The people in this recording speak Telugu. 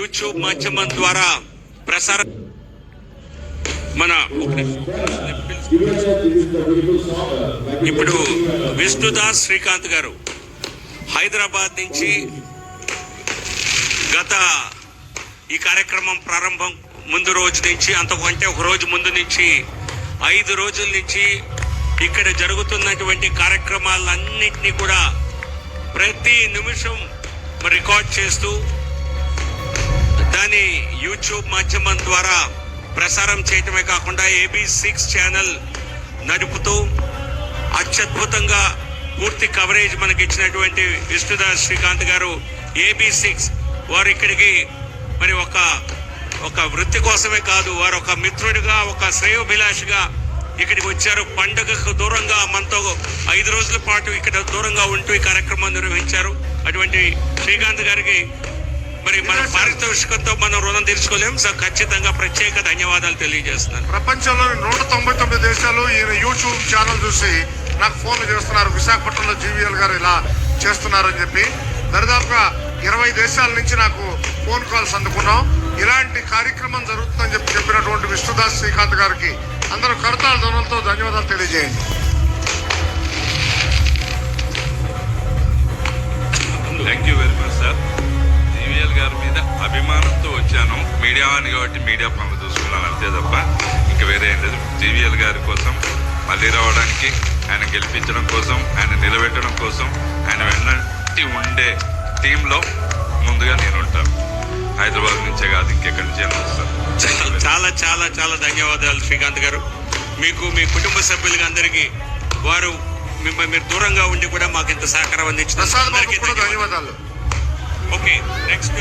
యూట్యూబ్ మాధ్యమం ద్వారా ప్రసారం మన ఇప్పుడు విష్ణుదాస్ శ్రీకాంత్ గారు హైదరాబాద్ నుంచి గత ఈ కార్యక్రమం ప్రారంభం ముందు రోజు నుంచి అంతకంటే ఒక రోజు ముందు నుంచి ఐదు రోజుల నుంచి ఇక్కడ జరుగుతున్నటువంటి కార్యక్రమాలన్నింటినీ కూడా ప్రతి నిమిషం రికార్డ్ చేస్తూ దాన్ని యూట్యూబ్ మాధ్యమం ద్వారా ప్రసారం చేయటమే కాకుండా ఏబీ సిక్స్ ఛానల్ నడుపుతూ అత్యద్భుతంగా పూర్తి కవరేజ్ మనకి ఇచ్చినటువంటి విష్ణుదాస్ శ్రీకాంత్ గారు ఏబీ సిక్స్ వారు ఇక్కడికి మరి ఒక ఒక వృత్తి కోసమే కాదు వారు ఒక మిత్రుడిగా ఒక శ్రేయోభిలాషిగా ఇక్కడికి వచ్చారు. పండుగకు దూరంగా మనతో ఐదు రోజుల పాటు ఇక్కడ దూరంగా ఉంటూ ఈ కార్యక్రమం నిర్వహించారు. అటువంటి శ్రీకాంత్ గారికి మరి మన పారితోషికంతో మనం రుణం తీర్చుకోలేం. సో ఖచ్చితంగా ప్రత్యేక ధన్యవాదాలు తెలియజేస్తున్నాను ప్రపంచంలోని నూట తొంభై తొమ్మిది దేశాలు ఈయన యూట్యూబ్ ఛానల్ చూసి నాకు ఫోన్లు చేస్తున్నారు. విశాఖపట్నంలో జీవీఎల్ గారు ఇలా చేస్తున్నారని చెప్పి. దరిదాపుగా ఇరవై దేశాల నుంచి నాకు ఫోన్ కాల్స్ అందుకున్నాం. ఇలాంటి కార్యక్రమం జరుగుతుందని చెప్పి చెప్పినటువంటి విష్ణుదాస్ శ్రీకాంత్ గారికి అందరూ కడతాల ధ్వనులతో ధన్యవాదాలు తెలియజేయండి. మీడియా అని కాబట్టి మీడియా పనులు చూసుకున్నాను అంతే తప్ప ఇంకా వేరే ఏం లేదు. జీవీఎల్ గారి కోసం మళ్ళీ రావడానికి ఆయన గెలిపించడం కోసం ఆయన నిలబెట్టడం కోసం ఆయన వెన్నటి ఉండే టీంలో ముందుగా నేను ఉంటాను. హైదరాబాద్ నుంచే కాదు ఇంకెక్కడి నుంచే వస్తాను. చాలా చాలా చాలా ధన్యవాదాలు శ్రీకాంత్ గారు. మీకు మీ కుటుంబ సభ్యులకి అందరికీ వారు మిమ్మల్ని మీరు దూరంగా ఉండి కూడా మాకు ఇంత సహకారం అందించిన ధన్యవాదాలు. Okay next